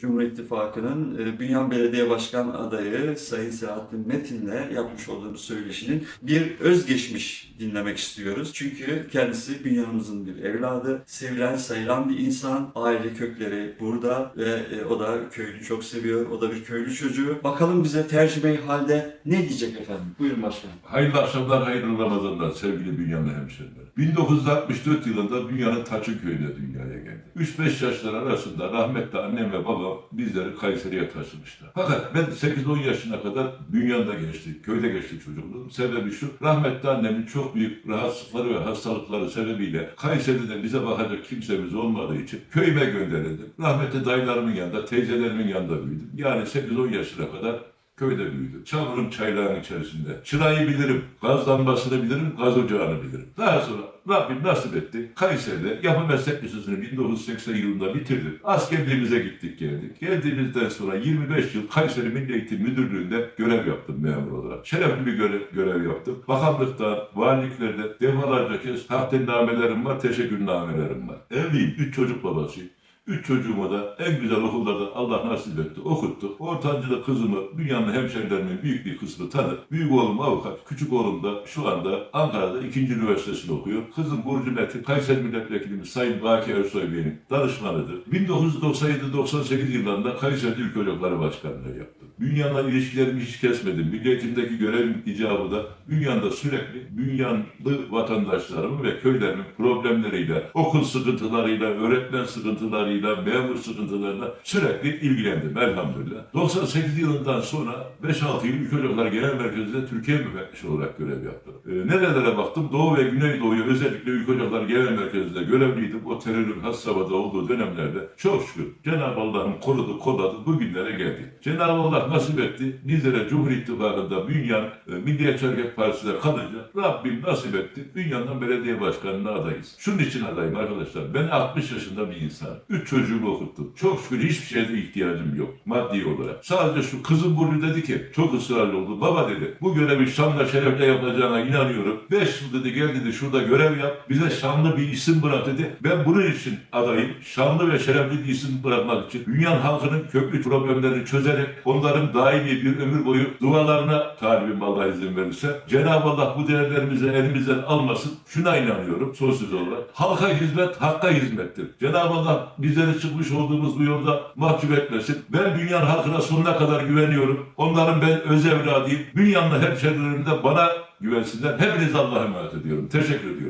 Cumhur İttifakı'nın e, Bünyan Belediye Başkan adayı Sayın Selahattin Metin'le yapmış olduğumuz söyleşinin bir özgeçmiş dinlemek istiyoruz. Çünkü kendisi Bünyan'ımızın bir evladı, sevilen sayılan bir insan, aile kökleri burada ve e, o da köyünü çok seviyor, o da bir köylü çocuğu. Bakalım bize tercüme halde ne diyecek efendim? Buyurun başkanım. Hayırlı akşamlar, hayırlı Ramazanlar sevgili Bünyanlı hemşehriler. 1964 yılında Bünyan'ın Taçın köyünde dünyaya geldi. 3-5 yaşlar arasında rahmetli annem ve babam bizleri Kayseri'ye taşımışlar. Fakat ben 8-10 yaşına kadar Bünyan'da geçti, köyde geçti çocukluğum. Sebebi şu, rahmetli annemin çok büyük rahatsızlıkları ve hastalıkları sebebiyle Kayseri'de bize bakacak kimsemiz olmadığı için köyüme gönderildim. Rahmetli dayılarımın yanında, teyzelerimin yanında büyüdüm. Yani 8-10 yaşına kadar Köyde büyüdüm. Çamurun çaylağın içerisinde. Çırayı bilirim, gaz lambasını bilirim, gaz ocağını bilirim. Daha sonra Rabbim nasip etti. Kayseri'de yapı meslek lisesini 1980 yılında bitirdim. Askerliğimize gittik geldik. Geldiğimizden sonra 25 yıl Kayseri Milli Eğitim Müdürlüğü'nde görev yaptım memur olarak. Şerefli bir görev, görev yaptım. Bakanlıkta, valiliklerde defalarca kez takdirnamelerim var, teşekkürnamelerim var. Evliyim, üç çocuk babasıyım. Üç çocuğuma da en güzel okullarda Allah nasip etti, okuttuk. Ortancıda kızımı, dünyanın hemşerilerimin büyük bir kısmı tanır. Büyük oğlum avukat, küçük oğlum da şu anda Ankara'da ikinci üniversitesini okuyor. Kızım Burcu Metin, Kayseri Milletvekilimiz Sayın Baki Ersoy Bey'in danışmanıdır. 1997-98 yıllarında Kayseri Ülke Ocakları Başkanlığı yaptım. Dünyanın ilişkilerimi hiç kesmedim. Milli Eğitim'deki görevim icabı da dünyada sürekli dünyanlı vatandaşlarımın ve köylerimin problemleriyle, okul sıkıntılarıyla, öğretmen sıkıntılarıyla, memur sıkıntılarıyla sürekli ilgilendim elhamdülillah. 98 yılından sonra 5-6 yıl Ülke Ocakları Genel Merkezi'nde Türkiye müfettişi olarak görev yaptım. Ee, nerelere baktım? Doğu ve Güneydoğu'ya özellikle Ülke Ocakları Genel Merkezi'nde görevliydim. O terörün has safhada olduğu dönemlerde çok şükür Cenab-ı Allah'ım korudu, kolladı, bugünlere geldik. Cenab-ı Allah nasip etti. Bizlere Cumhur İttifakı'nda Bünyan, e, Milliyetçi Hareket Partisi'ne kalınca Rabbim nasip etti. Bünyan'dan belediye başkanlığına adayız. Şunun için adayım arkadaşlar. Ben 60 yaşında bir insan. 3 çocuğumu okuttum. Çok şükür hiçbir şeyde ihtiyacım yok. Maddi olarak. Sadece şu kızım Burcu dedi ki çok ısrarlı oldu. Baba dedi bu görevi şanla şerefle yapacağına inanıyorum. 5 yıl dedi gel dedi şurada görev yap. Bize şanlı bir isim bırak dedi. Ben bunun için adayım. Şanlı ve şerefli bir isim bırakmak için. Dünyanın halkının köklü problemlerini çözerek onların daimi bir ömür boyu dualarına talibim Allah izin verirse. Cenab-ı Allah bu değerlerimizi elimizden almasın. Şuna inanıyorum sonsuz olarak. Halka hizmet hakka hizmettir. Cenab-ı Allah bizleri çıkmış olduğumuz bu yolda mahcup etmesin. Ben dünyanın halkına sonuna kadar güveniyorum. Onların ben öz evladıyım. Dünyanın hemşerilerim de bana güvensinler. Hepinize Allah'a emanet ediyorum. Teşekkür ediyorum.